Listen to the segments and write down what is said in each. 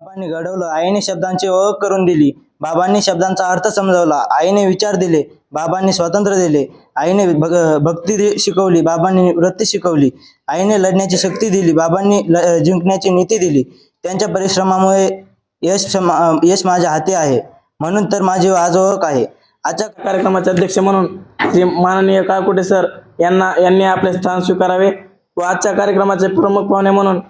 बाबांनी घडवलं. आईने शब्दांची ओळख करून दिली. बाबांनी शब्दांचा अर्थ समजावला. आईने विचार दिले. बाबांनी स्वातंत्र्य दिले. आईने भग भक्ती दि- शिकवली. बाबांनी वृत्ती शिकवली. आईने लढण्याची शक्ती दिली. बाबांनी ल जिंकण्याची नीती दिली. त्यांच्या परिश्रमामुळे यश यश माझ्या हाती आहे. म्हणून तर माझी आज ओळख आहे. आजच्या कार्यक्रमाचे अध्यक्ष म्हणून श्री माननीय काकुटे सर यांना यांनी आपले स्थान स्वीकारावे व आजच्या कार्यक्रमाचे प्रमुख पाहुणे म्हणून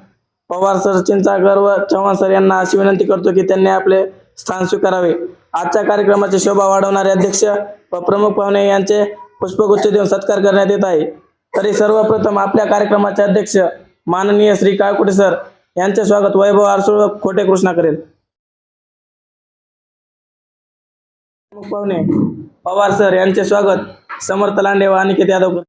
पवार सर चिंचागर व चव्हाण सर यांना अशी विनंती करतो की त्यांनी आपले स्थान स्वीकारावे. आजच्या कार्यक्रमाची शोभा वाढवणारे अध्यक्ष व प्रमुख पाहुणे यांचे पुष्पगुच्छ देऊन सत्कार करण्यात येत आहे. तरी सर्वप्रथम आपल्या कार्यक्रमाचे अध्यक्ष माननीय श्री काळकुटे सर यांचे स्वागत वैभव आरसूळ व खोटे कृष्णा करेल. प्रमुख पाहुणे पवार सर यांचे स्वागत समर्थ लांडे व अनिकेत यादव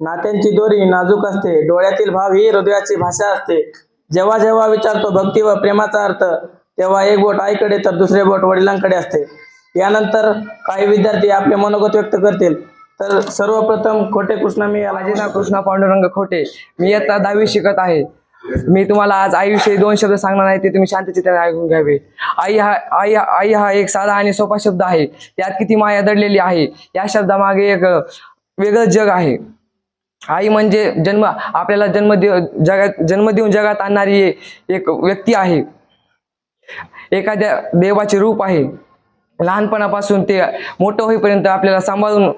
नात्यांची दोरी नाजूक असते. डोळ्यातील भाव ही हृदयाची भाषा असते. जेव्हा जेव्हा विचारतो भक्ती व प्रेमाचा अर्थ तेव्हा एक बोट आईकडे तर दुसरे बोट वडिलांकडे असते. यानंतर काही विद्यार्थी आपले मनोगत व्यक्त करतील. तर सर्वप्रथम खोटे कृष्ण मी माझे नाव कृष्णा पांडुरंग खोटे. मी इयत्ता दहावी शिकत आहे. मी तुम्हाला आज आईविषयी दोन शब्द सांगणार आहे ते तुम्ही शांतचित्ताने ऐकून घ्यावे. आई हा आई हा- आई हा एक साधा आणि सोपा शब्द आहे. त्यात किती माया दडलेली आहे? या शब्दामागे एक वेगळं जग आहे. आई म्हणजे जन्म आपल्याला जन्म देऊ जगात जन्म देऊन जगात आणणारी एक व्यक्ती आहे. एखाद्या देवाचे रूप आहे. लहानपणापासून ते मोठं होईपर्यंत आपल्याला सांभाळून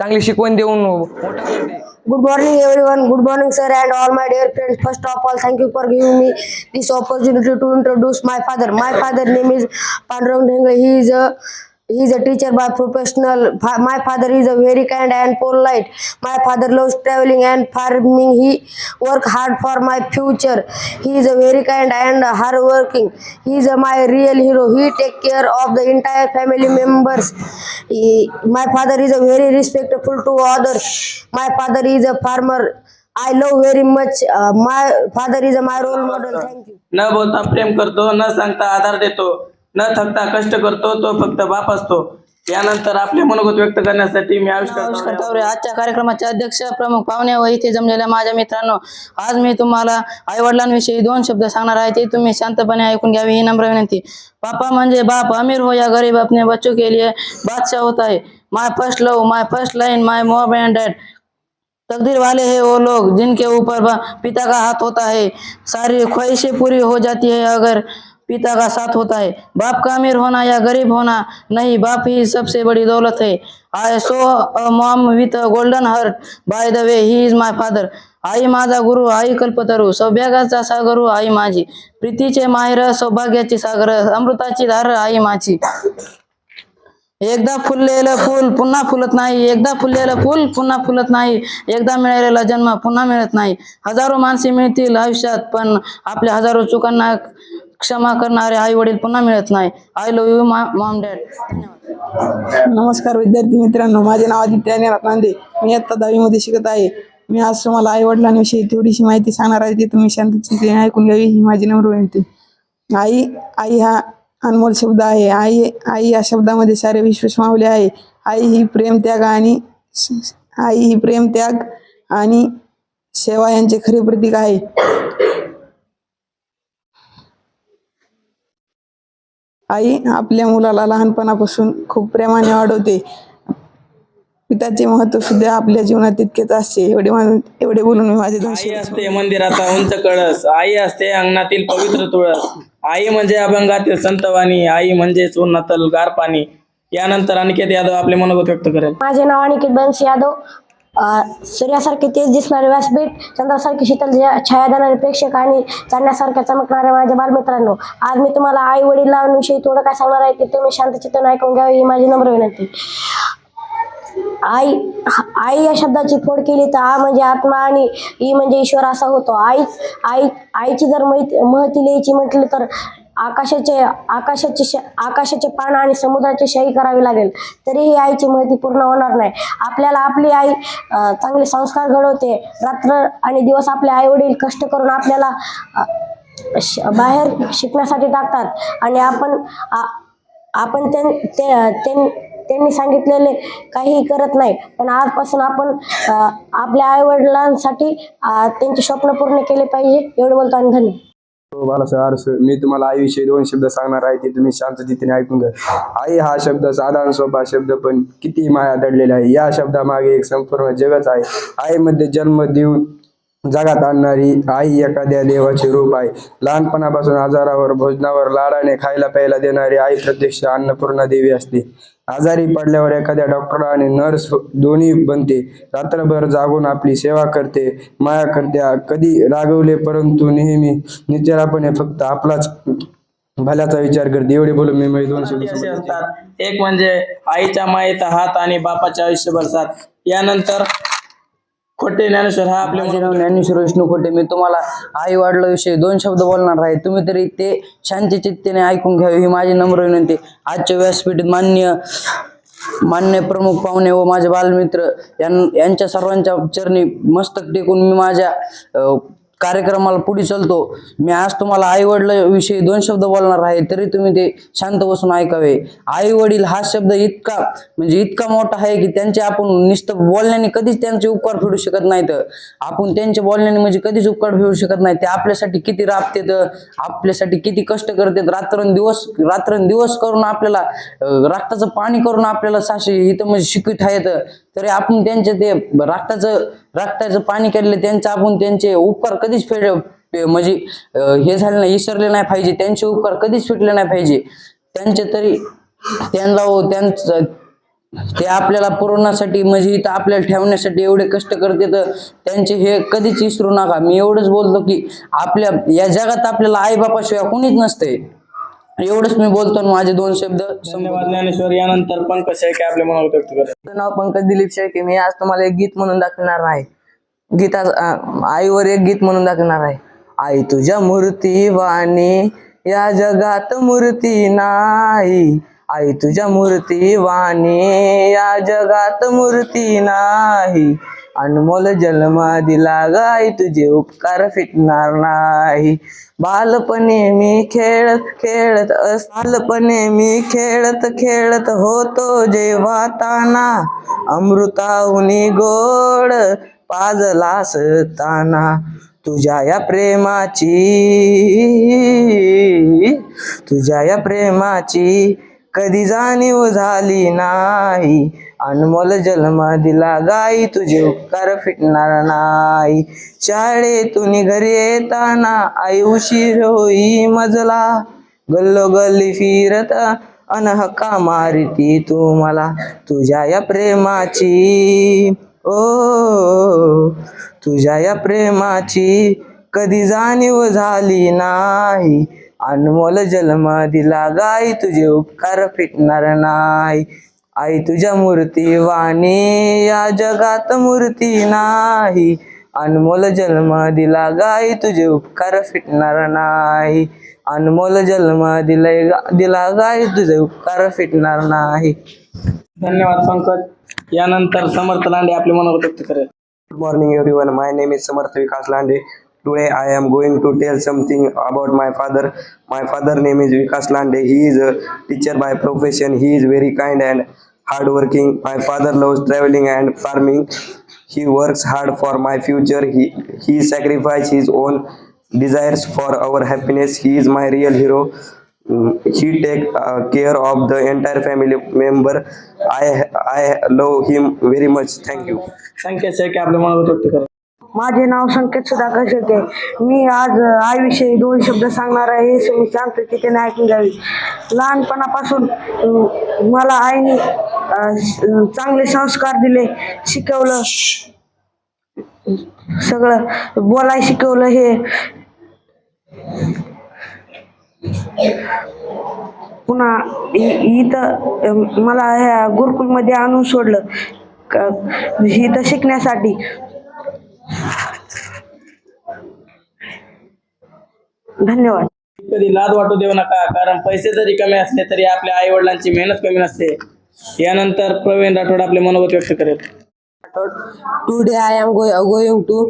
चांगली शिकवण देऊन good morning everyone good morning sir and all my dear friend first of all thank you for give me this opportunity to introduce my father my father name is Pandurang Dhengale he is a is a he is a teacher by professional. Fa- My father is a very kind and polite. My father loves traveling and farming. He work hard for my future. He is a very kind and hard working. He is a, my real hero. He take care of the entire family members. He, my father is a very respectful to others. My father is a farmer. I love very much. Uh, my father is a, my role model. Thank you. न बोलता प्रेम करतो न सांगता आधार देतो न थकता कष्ट करतो तो फक्त बाप असतो. यानंतर आपले मनोगत व्यक्त करण्यासाठी मी आविष्कार तावरे आजच्या कार्यक्रमाचे अध्यक्ष प्रमुख पाहुणे व इथे जमलेल्या माझ्या मित्रांनो आज मी तुम्हाला आई वडिलांविषयी दोन शब्द सांगणार आहे. ते तुम्ही शांतपणे ऐकून घ्यावी ही नम्र विनंती. पापा म्हणजे बाप. अमीर हो या गरीब अपने बच्चों के लिए बादशाह होता है. My first love my first line my mom and dad तकदीर वाले हैं वो लोग जिनके ऊपर पिता का हाथ होता है. सारी ख्वाहिशें पूरी हो जाती है अगर पिता का साथ होता है? बाप का अमीर होना या गरीब होना? नहीं बाप ही सबसे बड़ी दौलत है। I saw a mom with golden heart by the way he is my father आई माझा गुरु आई कल्पतरू. सौभाग्याचा सागरू आई माझी. प्रीतीचे माहेर सौभाग्याची सागर. अमृताची धार आई माझी. एकदा फुललेलं फूल पुन्हा फुलत नाही. एकदा फुललेलं फूल पुन्हा फुलत नाही. एकदा मिळालेला जन्म पुन्हा मिळत नाही. हजारो माणसे मिळतील आयुष्यात पण आपल्या हजारो चुकांना क्षमा करणारे आई वडील पुन्हा मिळत नाही. I love you mom dad धन्यवाद. नमस्कार विद्यार्थी मित्रांनो माझे नाव आदित्य अनिरात नांदे मी आत्ता दहावीमध्ये शिकत आहे. मी आज तुम्हाला आई वडिलांविषयी थोडीशी माहिती सांगणार आहे. ती तुम्ही शांततेने ऐकून घ्यावी ही माझी नम्र विनंती. आई आई हा अनमोल शब्द आहे. आई आई या शब्दामध्ये सारे विश्व समावले आहे. आई ही प्रेम त्याग आणि आई ही प्रेम त्याग आणि सेवा यांचे खरे प्रतीक आहे. आई आपल्या मुलाला लहानपणापासून खूप प्रेमाने वाढवते. पिताचे महत्त्व सुद्धा आपल्या जीवनात तितकेच असते. एवढे एवढे बोलून मी माझे दोन आई असते मंदिराचा उंच कळस. आई असते अंगणातील पवित्र तुळस. आई म्हणजे अभंगातील संतवाणी. आई म्हणजेच उन्हातल गार पाणी यानंतर अनिकेत यादव आपले मनोगत व्यक्त करेल. माझे नाव अनिकेत बनसी यादव. सूर्यासारखे तेज दिसणारे व्यासपीठ चंद्रासारखे शीतल छाया देणारे प्रेक्षक आणि चांदण्यासारख्या चमकणाऱ्या माझ्या बालमित्रांनो आज मी तुम्हाला आई वडिलांविषयी थोडं काय सांगणार आहे ते तुम्ही शांतचित्तन ऐकून घ्यावे ही माझी नम्र विनंती. आई आई या शब्दाची फोड केली तर आ म्हणजे आत्मा आणि ई म्हणजे ईश्वर असा होतो. आई आई आईची जर माहिती महती लिहायची म्हटलं तर आकाशाचे आकाशाचे श आकाशाचे पान आणि समुद्राची शाही करावी लागेल. तरीही आईची माहिती पूर्ण होणार नाही. आपल्याला आपली आई चांगले संस्कार घडवते. रात्र आणि दिवस आपले आई वडील कष्ट करून आपल्याला श- बाहेर शिकण्यासाठी टाकतात. आणि आपण आपण त्यां- ते- त्यां- त्यांनी सांगितलेले काहीही करत नाही. पण आजपासून आपण आपल्या आई वडिलांसाठी त्यांचे स्वप्न पूर्ण केले पाहिजे. एवढं बोलतो आणि धन्यवाद हो बालासाहेब मी तुम्हाला आईविषयी दोन शब्द सांगणार आहे ते तुम्ही शांततेने ऐकून घ्या. आई हा शब्द साधारण सोपा शब्द पण किती माया दडलेला आहे. या शब्दामागे एक संपूर्ण जगच आहे. आईमध्ये जन्म देऊन जगात आणणारी आई एखाद्या देवाचे रूप आहे. लहानपणापासून आजारावर भोजनावर लाडाने खायला प्यायला देणारी आई प्रत्यक्ष अन्नपूर्णा देवी असते. आजारी पडल्यावर एखाद्या डॉक्टर आणि नर्स दोन्ही बनते. रात्रभर जागून आपली सेवा करते माया करते कधी रागवले परंतु नेहमी निचरापणे फक्त आपलाच भल्याचा विचार करते. एवढे बोलून मी दोन असतात. एक म्हणजे आईच्या मायेचा हात आणि बापाच्या आयुष्य भरतात यानंतर खोटे ज्ञानेश्वर हा आपल्या माझे नाव ज्ञानेश्वर विष्णू खोटे. मी तुम्हाला आई वाढल्याविषयी दोन शब्द बोलणार आहे. तुम्ही तरी ते शांती चित्तेने ऐकून घ्यावे ही माझी नम्र विनंती. आजच्या व्यासपीठित मान्य मान्य प्रमुख पाहुणे व माझे बालमित्र यां- यांच्या सर्वांच्या चरणी मस्तक टेकून मी माझ्या कार्यक्रमाला पुढे चालतो. मी आज तुम्हाला आई वडिलाविषयी दोन शब्द बोलणार आहे तरी तुम्ही ते शांत बसून ऐकावे. आई वडील हा शब्द इतका म्हणजे इतका मोठा आहे की त्यांचे आपण निस्त बोलण्याने कधीच त्यांचे उपकार फेडू शकत नाहीत. आपण त्यांच्या बोलण्याने म्हणजे कधीच उपकार फेडू शकत नाही. ते आपल्यासाठी किती राबतेत आपल्यासाठी किती कष्ट करतात. रात्रंदिवस रात्रंदिवस करून आपल्याला रक्ताचं पाणी करून आपल्याला साशे इथं म्हणजे शिकवित आहेत. तरी आपण त्यांचे ते रक्ताचं रक्ताचं पाणी केलेलं त्यांचं आपण त्यांचे उपकार कधीच फेड म्हणजे हे झाले नाही विसरले नाही पाहिजे त्यांचे उपकार कधीच फेटले नाही पाहिजे. त्यांचे तरी त्यांना हो, त्यांचं ते आपल्याला पुरवण्यासाठी म्हणजे इथं आपल्याला ठेवण्यासाठी एवढे कष्ट करते तर त्यांचे हे कधीच विसरू नका. मी एवढंच बोलतो की आपल्या या जगात आपल्याला आईबापाशिवाय कोणीच नसते एवढंच मी बोलतो आणि माझे दोन शब्द. धन्यवाद ज्ञानेश्वर. यानंतर पंकज शेळके आपल्या मनावर व्यक्त नाव पंकज दिलीप शेळके. मी आज तुम्हाला एक गीत म्हणून दाखवणार आहे. गीता आईवर एक गीत म्हणून दाखवणार आहे. आई तुझ्या मूर्ती वाणी या जगात मूर्ती नाही. आई तुझ्या मूर्ती वाणी या जगात मूर्ती नाही. अनमोल जन्म दिला गाई तुझे उपकार फिटणार नाही. बालपणे मी खेळत खेळत अस बालपणे मी खेळत खेळत होतो जेव्हा ताना अमृताहुनी गोड पाजला असताना तुझ्या या प्रेमाची तुझ्या या प्रेमाची कधी जाणीव झाली नाही. अनमोल जन्म दिला गाई तुझे उपकार फिटणार नाही. शाळेतून घरी येताना आई उशीर होई मजला. गल्लोगल्ली फिरत अनहका मारिती तू मला तुझ्या या प्रेमाची. ओ तुझ्या या प्रेमाची कधी जाणीव झाली नाही. अनमोल जन्म दिला गाई तुझे उपकार फिटणार नाही. आई तुझ्या मूर्ती वाणी. या जगात मूर्ती नाही. अनमोल जन्म दिला गाई तुझे उपकार फिटणार नाही. अनमोल जन्म दिलाय दिला गाई तुझे उपकार फिटणार नाही. धन्यवाद पंकज. यानंतर समर्थ लांडे आपले मनोर व्यक्त करेल. Good morning everyone my name is Samarth Vikas Lande today I am going to tell something about my father my father name is Vikas Lande he is teacher by profession he is very kind and hardworking. My father loves traveling and farming. He works hard for my future. He he sacrifices his own desires for our happiness. He is my real hero. Mm, He take uh, care of the entire family member. I I love him very much. Thank you. संकेत शेळके आपल्या मनावर व्यक्त करेल माझे नाव संकेत सुधाकर शेळके मी आज आईविषयी दोन शब्द सांगणार आहे हे तुम्ही शांततेने ऐकून घ्यावी लहानपणापासून अं, मला आईने अं, स- चांगले संस्कार दिले शिकवलं. सगळं बोलाय शिकवलं हे. पुन्हा इथं मला ह्या गुरुकुलमध्ये आणून सोडलं. इथं शिकण्यासाठी. धन्यवाद. कधी लाज वाटू देऊ नका कारण पैसे जरी कमी असले तरी आपल्या आई वडिलांची मेहनत कमी नसते. यानंतर प्रवीण राठोड आपले मनोगत व्यक्त करेल. Today I am going to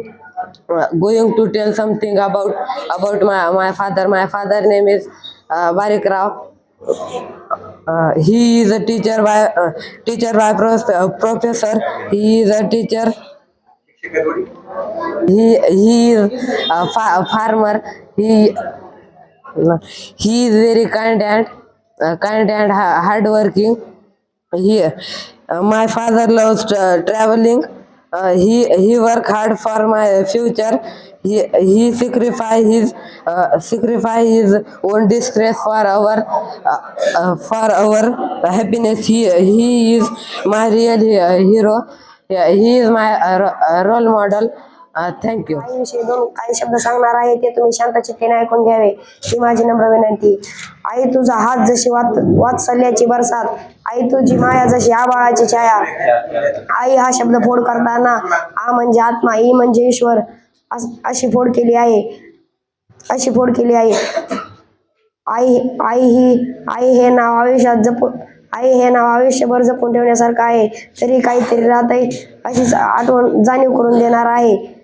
going to tell something about about my my father my father name is Barikrao he is a teacher by teacher by professor he is a teacher he he is farmer he he is very kind and kind and hardworking He, uh, my father loves tra- traveling. Uh, he he work hard for my future. He he sacrifice his uh, sacrifice his own disgrace for our uh, uh, for our happiness. He he is my real hero. Yeah, he is my uh, uh, role model. Thank you आईविषयी दोन काही शब्द सांगणार आहे ते तुम्ही शांत चित्तेने ऐकून घ्यावे. ही माझी नम्र विनंती. आई तुझा हात जशी वात वात्सल्याची बरसात आई तुझी माया जशी आबाळाची छाया. आई हा शब्द फोड करताना आ म्हणजे आत्मा ई म्हणजे ईश्वर अस- अशी फोड केली आहे. अशी फोड केली आहे. आई आई ही आई हे नाव आयुष्यात जपून आई हे नाव आयुष्यभर जपून ठेवण्यासारखं आहे. तरी काहीतरी राहत आहे अशीच आठवण जाणीव करून देणार आहे.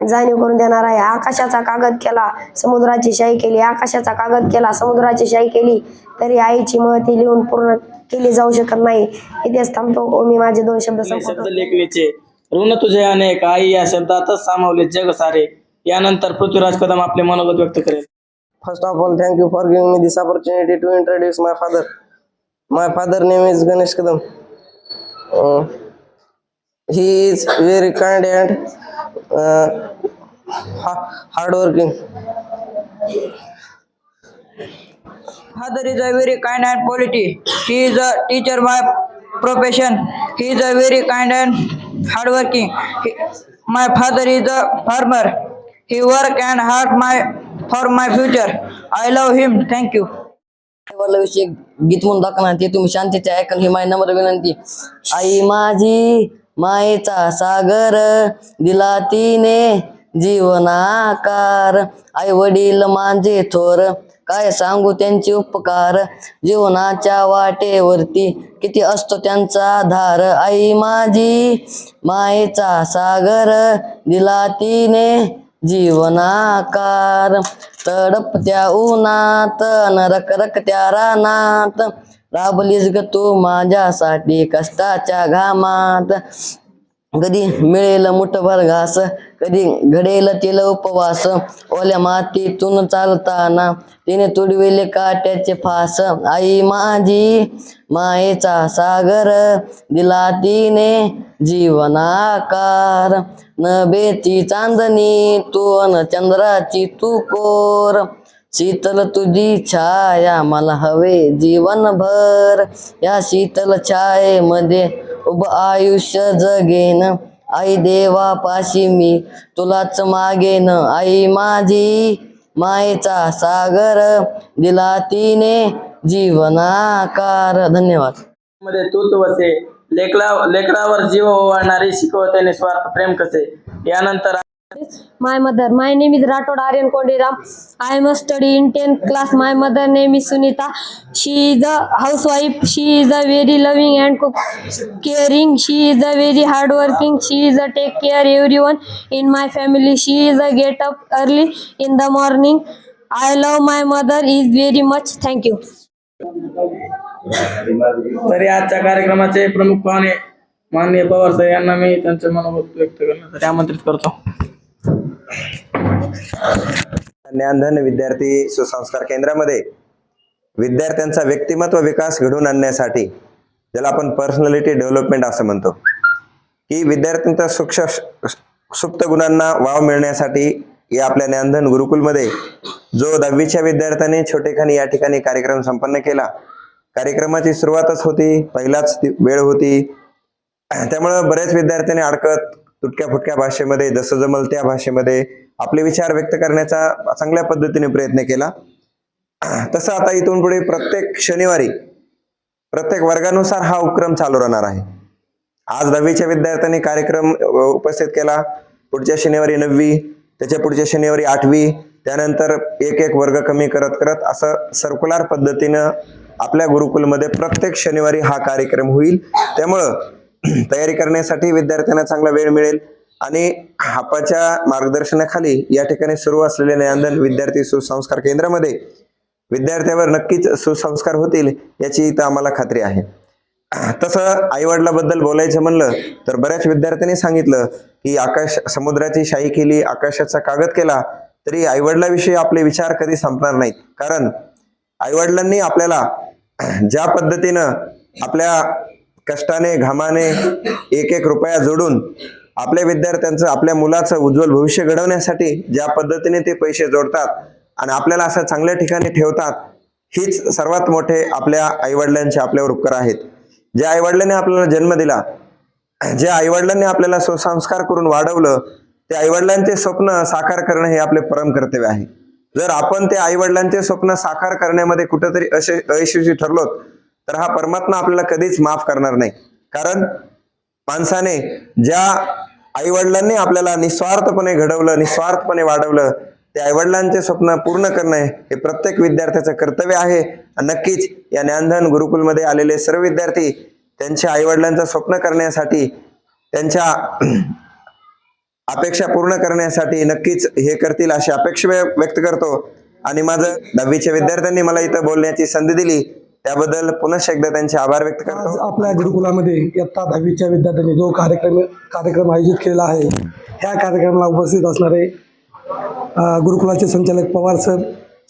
जाणीव करून देणार आहे. आकाशाचा कागद केला समुद्राची शाही केली. आकाशाचा कागद केला समुद्राची शाही केली तरी आईची महती लिहून पूर्ण केली जाऊ शकत नाही. इथेच थांबतो. मी माझे दोन शब्द शब्द लेखणीचे ऋण तुझे अनेक आई या शब्दातच सामावले जग सारे. यानंतर पृथ्वीराज कदम आपले मनोगत व्यक्त करेल. First of all, thank you for giving me this opportunity to introduce my father. My father name is Ganesh Kadam. Uh, he is very kind hard working father is a very kind and polite he is a teacher my profession he is a very kind and hard working my father is a farmer he work and hard my for my future I love him thank you गीत म्हणून दाखवणार ते तुम्ही शांतीचे ऐकून ही माय नम्र विनंती. आई माझी मायेचा सागर दिला तिने जीवनाकार. आई वडील माझे थोर काय सांगू त्यांचे उपकार? जीवनाच्या वाटेवरती किती असतो त्यांचा आधार? आई माझी मायेचा सागर दिला तिने जीवनाकार. तडपत्या उन्हात नरक रकत्या रानात. राबलीस ग तू माझ्यासाठी कष्टाच्या घामात. कधी मिळेल मुठभर घास कधी घडेल तिला उपवास. ओल्या मातीतून चालताना तिने तुडविले काट्याचे फास. आई माझी मायेचा सागर दिला तिने जीवनाकार. न बेची चांदणी तू अन चंद्राची तू कोर. शीतल तुझी छाया मला हवे जीवनभर. या शीतल छायेमध्ये उभ आयुष्य जगेन. आई देवा पाशी मी तुलाच मागेन. आई माझी मायेचा सागर दिला तिने जीवनाकार. धन्यवाद. मध्ये तूच वसे. लेकरा लेकरावर जीव ओवाळणारी शिकवते स्वार्थ प्रेम कसे? यानंतर My mother, my name is Rathod Aryan Kondiram. I am a study in 10th class. My mother name is Sunita. She is a housewife. She is a very loving and co- caring. She is a very hardworking. She is a take care everyone in my family. She is a get up early in the morning. I love my mother is very much. Thank you. तरी आजच्या कार्यक्रमाचे प्रमुख पाहुणे माननीय Pawar sir यांना मी त्यांचे मनोगत व्यक्त करण्यासाठी आमंत्रित करतो ज्ञानधन विद्यार्थी सुसंस्कार केंद्रामध्ये विद्यार्थ्यांचा व्यक्तिमत्व विकास घडवून आणण्यासाठी ज्याला आपण पर्सनॅलिटी डेव्हलपमेंट असं म्हणतो की विद्यार्थ्यांच्या सूक्ष सुप्त गुणांना वाव मिळण्यासाठी या आपल्या ज्ञानधन गुरुकुलमध्ये जो दहावीच्या विद्यार्थ्यांनी छोटेखानी या ठिकाणी कार्यक्रम संपन्न केला. कार्यक्रमाची सुरुवातच होती पहिलाच ती वेळ होती. त्यामुळं बऱ्याच विद्यार्थ्यांनी अडकत तुटक्या फुटक्या भाषेमध्ये जसं जमल त्या भाषेमध्ये आपले विचार व्यक्त करण्याचा चांगल्या पद्धतीने प्रयत्न केला. तसं आता इथून पुढे प्रत्येक शनिवारी प्रत्येक वर्गानुसार हा उपक्रम चालू राहणार आहे. आज दहावीच्या विद्यार्थ्यांनी कार्यक्रम उपस्थित केला. पुढच्या शनिवारी नववी त्याच्या पुढच्या शनिवारी आठवी त्यानंतर एक एक वर्ग कमी करत करत असं सर्क्युलर पद्धतीनं आपल्या गुरुकुलमध्ये प्रत्येक शनिवारी हा कार्यक्रम होईल. त्यामुळं तयारी करण्यासाठी विद्यार्थ्यांना चांगला वेळ मिळेल. आणि हापाच्या मार्गदर्शनाखाली या ठिकाणी सुरू असलेले ज्ञानधन विद्यार्थी सुसंस्कार केंद्रामध्ये विद्यार्थ्यावर नक्कीच सुसंस्कार होतील याची इथं आम्हाला खात्री आहे. तसं आईवडिलाबद्दल बोलायचं म्हणलं तर बऱ्याच विद्यार्थ्यांनी सांगितलं की आकाश समुद्राची शाही केली आकाशाचा कागद केला तरी आईवडिलाविषयी आपले विचार कधी संपणार नाहीत. कारण आईवडिलांनी आपल्याला ज्या पद्धतीनं आपल्या कष्टाने घामाने एक एक रुपया जोडून आपल्या विद्यार्थ्यांचं आपल्या मुलाचं उज्ज्वल भविष्य घडवण्यासाठी ज्या पद्धतीने ते पैसे जोडतात आणि आपल्याला असं चांगल्या ठिकाणी ठेवतात हीच सर्वात मोठे आपल्या आईवडिलांचे आपल्यावर उपकार आहेत. ज्या आईवडिलांनी आपल्याला जन्म दिला ज्या आईवडिलांनी आपल्याला सुसंस्कार करून वाढवलं त्या आईवडिलांचे स्वप्न साकार करणं हे आपले परम कर्तव्य आहे. जर आपण त्या आईवडिलांचे स्वप्न साकार करण्यामध्ये कुठेतरी अशे अयशस्वी ठरलोत तर हा परमात्मा आपल्याला कधीच माफ करणार नाही. कारण माणसाने ज्या आईवडिलांनी आपल्याला निस्वार्थपणे घडवलं निस्वार्थपणे वाढवलं त्या आईवडिलांचे स्वप्न पूर्ण करणं हे प्रत्येक विद्यार्थ्याचं कर्तव्य आहे. आणि नक्कीच या ज्ञानधन गुरुकुलमध्ये आलेले सर्व विद्यार्थी त्यांच्या आईवडिलांचं स्वप्न करण्यासाठी त्यांच्या अपेक्षा पूर्ण करण्यासाठी नक्कीच हे करतील अशी अपेक्षा व्यक्त करतो. आणि माझं दहावीच्या विद्यार्थ्यांनी मला इथं बोलण्याची संधी दिली. त्याबद्दल पुनश्च एकदा त्यांचे आभार व्यक्त करतो. आपल्या गुरुकुलामध्ये इयत्ता दहावीच्या विद्यार्थ्यांनी जो कार्यक्रम कार्यक्रम आयोजित केलेला आहे ह्या कार्यक्रमाला उपस्थित असणारे गुरुकुलाचे संचालक पवार सर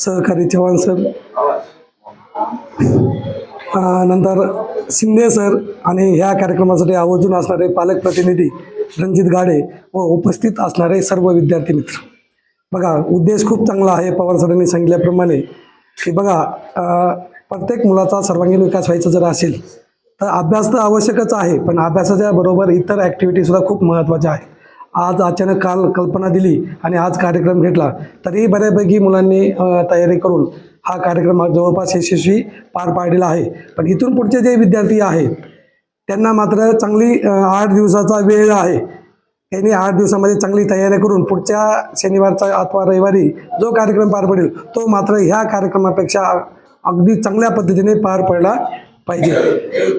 सहकारी चव्हाण सर नंतर शिंदे सर आणि ह्या कार्यक्रमासाठी आवर्जून असणारे पालक प्रतिनिधी रणजित गाडे व उपस्थित असणारे सर्व विद्यार्थी मित्र. बघा उद्देश खूप चांगला आहे पवार सरांनी सांगितल्याप्रमाणे की बघा प्रत्येक मुलाचा सर्वांगीण विकास व्हायचा जर असेल तर अभ्यास तर आवश्यकच आहे पण अभ्यासाच्या बरोबर इतर ॲक्टिव्हिटीसुद्धा खूप महत्त्वाच्या आहे आज अचानक काल कल्पना दिली आणि आज कार्यक्रम घेतला तरी बऱ्यापैकी मुलांनी तयारी करून हा कार्यक्रम जवळपास यशस्वी पार पाडलेला आहे. पण इथून पुढचे जे विद्यार्थी आहेत त्यांना मात्र चांगली आठ दिवसाचा वेळ आहे. त्यांनी आठ दिवसामध्ये चांगली तयारी करून पुढच्या शनिवारचा अथवा रविवारी जो कार्यक्रम पार पडेल तो मात्र ह्या कार्यक्रमापेक्षा अगदी चांगल्या पद्धतीने पार पडला पाहिजे.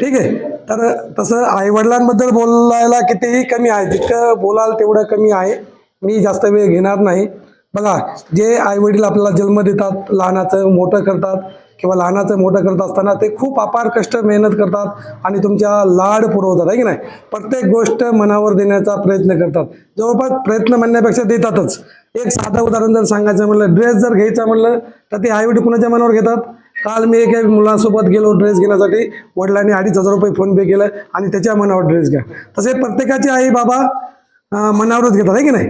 ठीक आहे. तर तसं आईवडिलांबद्दल बोलायला कितीही कमी आहे जितकं बोलाल तेवढं कमी आहे. मी जास्त वेळ घेणार नाही. बघा जे आईवडील आपल्याला जन्म देतात लहानाचं मोठं करतात किंवा लहानाचं मोठं करत असताना ते खूप अपार कष्ट मेहनत करतात आणि तुमच्या लाड पुरवतात आहे की नाही? प्रत्येक गोष्ट मनावर देण्याचा प्रयत्न करतात. जवळपास प्रयत्न म्हणण्यापेक्षा देतातच. एक साधं उदाहरण जर सांगायचं म्हणलं ड्रेस जर घ्यायचा म्हणलं तर ते आईवडील कुणाच्या मनावर घेतात? काल मी एका मुलांसोबत गेलो ड्रेस घेण्यासाठी. वडिलांनी अडीच हजार रुपये फोनपे केलं आणि त्याच्या मनावर ड्रेस घ्या. तसे प्रत्येकाचे आई बाबा मनावरच घेतात आहे की नाही?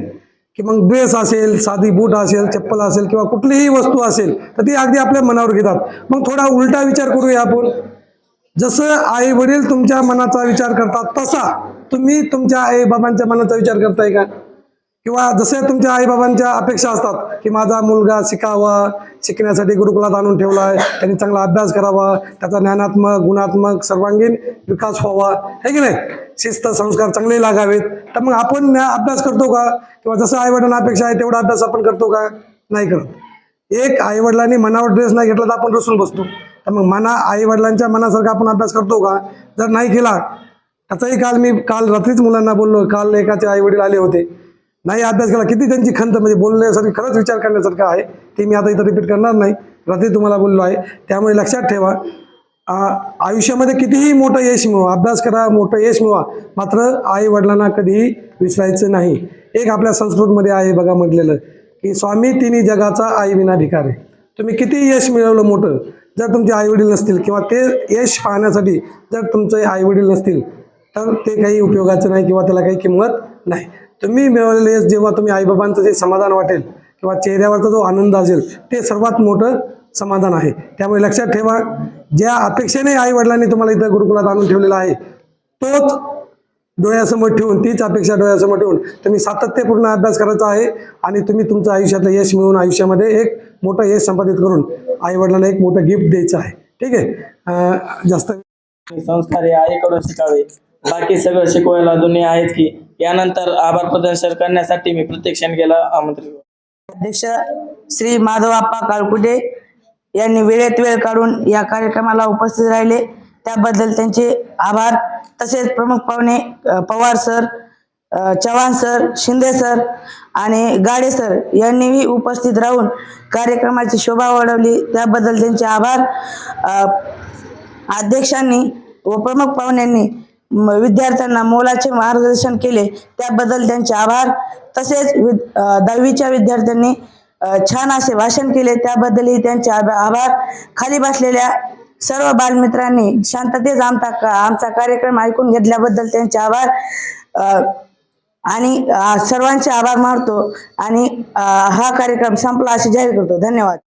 की मग ड्रेस असेल साधी बूट असेल चप्पल असेल किंवा कुठलीही वस्तू असेल तर ती अगदी आपल्या मनावर घेतात. मग थोडा उलटा विचार करूया आपण. जसं आई वडील तुमच्या मनाचा विचार करतात तसा तुम्ही तुमच्या आई बाबांच्या मनाचा विचार करताय का? किंवा जसे तुमच्या आईबाबांच्या अपेक्षा असतात की माझा मुलगा शिकावा शिकण्यासाठी गुरुकुलात आणून ठेवला आहे त्यांनी चांगला अभ्यास करावा. त्याचा ज्ञानात्मक गुणात्मक सर्वांगीण विकास व्हावा. हे की नाही? शिस्त संस्कार चांगले लागावेत. तर मग आपण अभ्यास करतो का? किंवा जसं आईवडिलांना अपेक्षा आहे तेवढा अभ्यास आपण करतो का? नाही करत. एक आईवडिलांनी मनावर ड्रेस नाही घेतला तर आपण रसून बसतो. तर मग मना आईवडिलांच्या मनासारखा आपण अभ्यास करतो का? जर नाही केला त्याचाही काल मी काल रात्रीच मुलांना बोललो. काल एकाचे आईवडील आले होते. नाही अभ्यास केला. किती त्यांची खंत? म्हणजे बोलण्यासारखी खरंच विचार करण्यासारखं आहे ते मी आता इथं रिपीट करणार नाही. रात्री तुम्हाला बोललो आहे. त्यामुळे लक्षात ठेवा. आयुष्यामध्ये कितीही मोठं यश मिळवा अभ्यास करा मोठं यश मिळवा. मात्र आई वडिलांना कधीही विसरायचं नाही. एक आपल्या संस्कृतमध्ये आहे बघा म्हटलेलं की स्वामी तिन्ही जगाचा आई विना भिकारे तुम्ही किती यश मिळवलं मोठं जर तुमचे आईवडील नसतील किंवा ते यश पाहण्यासाठी जर तुमचे आईवडील नसतील तर ते काही उपयोगाचं नाही किंवा त्याला काही किंमत नाही. तुम्ही मिळवलेले यश जेव्हा तुम्ही आईबाबांचं जे समाधान वाटेल किंवा चेहऱ्यावरचा जो आनंद असेल ते सर्वात मोठं समाधान आहे. त्यामुळे लक्षात ठेवा ज्या अपेक्षेने आई वडिलांनी तुम्हाला इथं गुरुकुलात आणून ठेवलेला आहे तोच डोळ्यासमोर ठेवून तीच अपेक्षा डोळ्यासमोर ठेवून तुम्ही सातत्यपूर्ण अभ्यास करायचा आहे आणि तुम्ही तुमचं आयुष्यातलं यश मिळवून आयुष्यामध्ये एक मोठं यश संपादित करून आई वडिलांना एक मोठं गिफ्ट द्यायचं आहे. ठीक आहे? जास्त संस्कार हे आईकडून शिकावे. बाकी सगळं शिकवायला दुनिया आहेत की. यानंतर आभार प्रदर्शन करण्यासाठी मी प्रत्यक्षण गेला आमंत्रित अध्यक्ष श्री माधवाप्पा काळकुटे यांनी वेळेत वेळ काढून या कार्यक्रमाला उपस्थित राहिले. त्याबद्दल त्यांचे आभार. तसेच प्रमुख पाहुणे Pawar sir Chavan sir Shinde sir आणि गाडे सर यांनीही उपस्थित राहून कार्यक्रमाची शोभा वाढवली. त्याबद्दल त्यांचे आभार. अध्यक्षांनी व प्रमुख पाहुण्यांनी विद्यार्थ्यांना मोलाचे मार्गदर्शन केले त्याबद्दल त्यांचे आभार. तसेच दहावीच्या विद्यार्थ्यांनी छान असे भाषण केले त्याबद्दलही त्यांचे आभ- आभार. खाली बसलेल्या सर्व बालमित्रांनी शांततेच आमचा आमचा कार्यक्रम ऐकून घेतल्याबद्दल त्यांचे आभार. आणि सर्वांचे आभार मानतो. आणि हा कार्यक्रम संपला असे जाहीर करतो. धन्यवाद.